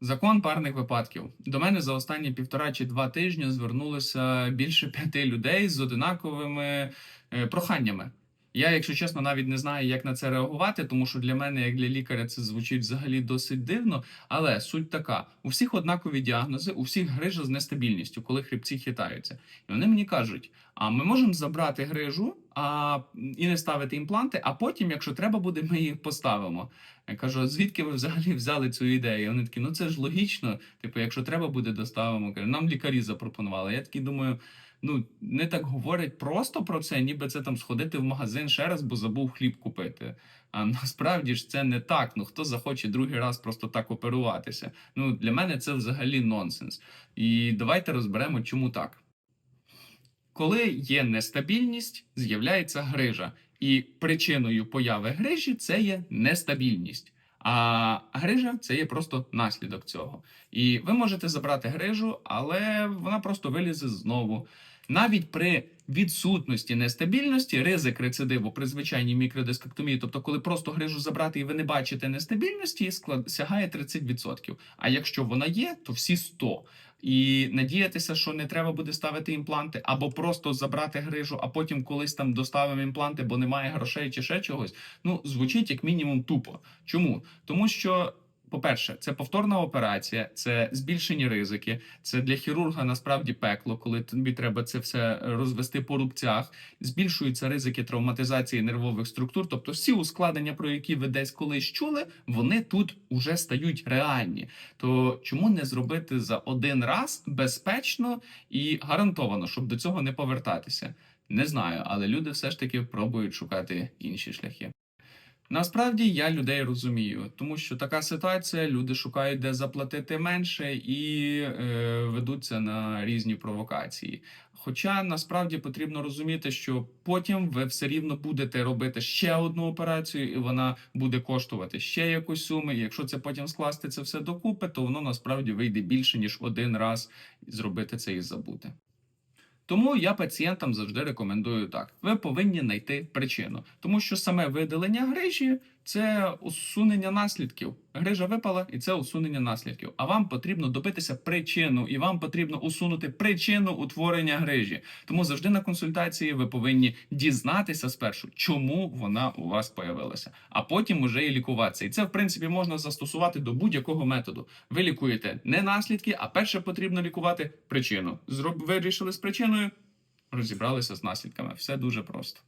Закон парних випадків. До мене за останні півтора чи два тижні звернулося більше п'яти людей з одинаковими е, проханнями. Я, якщо чесно, навіть не знаю, як на це реагувати, тому що для мене, як для лікаря, це звучить взагалі досить дивно. Але суть така: у всіх однакові діагнози, у всіх грижа з нестабільністю, коли хребці хитаються. І вони мені кажуть: а ми можемо забрати грижу а, і не ставити імпланти, а потім, якщо треба буде, ми їх поставимо. Я кажу, звідки ви взагалі взяли цю ідею? Вони такі, ну це ж логічно. Типу, якщо треба буде, доставимо. Кажу, нам лікарі запропонували. Я такий думаю. Ну, не так говорять просто про це, ніби це там сходити в магазин ще раз, бо забув хліб купити. А насправді ж це не так. Ну хто захоче другий раз просто так оперуватися? Ну для мене це взагалі нонсенс. І давайте розберемо, чому так. Коли є нестабільність, з'являється грижа, і причиною появи грижі це є нестабільність. А грижа це є просто наслідок цього. І ви можете забрати грижу, але вона просто вилізе знову. Навіть при відсутності нестабільності ризик рецидиву при звичайній мікродискектомії, тобто коли просто грижу забрати і ви не бачите нестабільності, склад сягає 30%. А якщо вона є, то всі 100%. І надіятися, що не треба буде ставити імпланти, або просто забрати грижу, а потім колись там доставимо імпланти, бо немає грошей чи ще чогось. Ну звучить як мінімум тупо. Чому? Тому що. По-перше, це повторна операція, це збільшені ризики. Це для хірурга насправді пекло, коли тобі треба це все розвести по рубцях. Збільшуються ризики травматизації нервових структур. Тобто, всі ускладнення, про які ви десь колись чули, вони тут уже стають реальні. То чому не зробити за один раз безпечно і гарантовано, щоб до цього не повертатися? Не знаю, але люди все ж таки пробують шукати інші шляхи. Насправді я людей розумію, тому що така ситуація, люди шукають де заплатити менше і е, ведуться на різні провокації. Хоча насправді потрібно розуміти, що потім ви все рівно будете робити ще одну операцію, і вона буде коштувати ще якусь суму. І якщо це потім скласти це все докупи, то воно насправді вийде більше ніж один раз зробити це і забути. Тому я пацієнтам завжди рекомендую так: ви повинні знайти причину, тому що саме видалення грижі це усунення наслідків. Грижа випала, і це усунення наслідків. А вам потрібно добитися причину, і вам потрібно усунути причину утворення грижі. Тому завжди на консультації ви повинні дізнатися спершу, чому вона у вас появилася, а потім уже і лікуватися. І це, в принципі, можна застосувати до будь-якого методу. Ви лікуєте не наслідки, а перше потрібно лікувати причину. Зроб... Вирішили з причиною, розібралися з наслідками. Все дуже просто.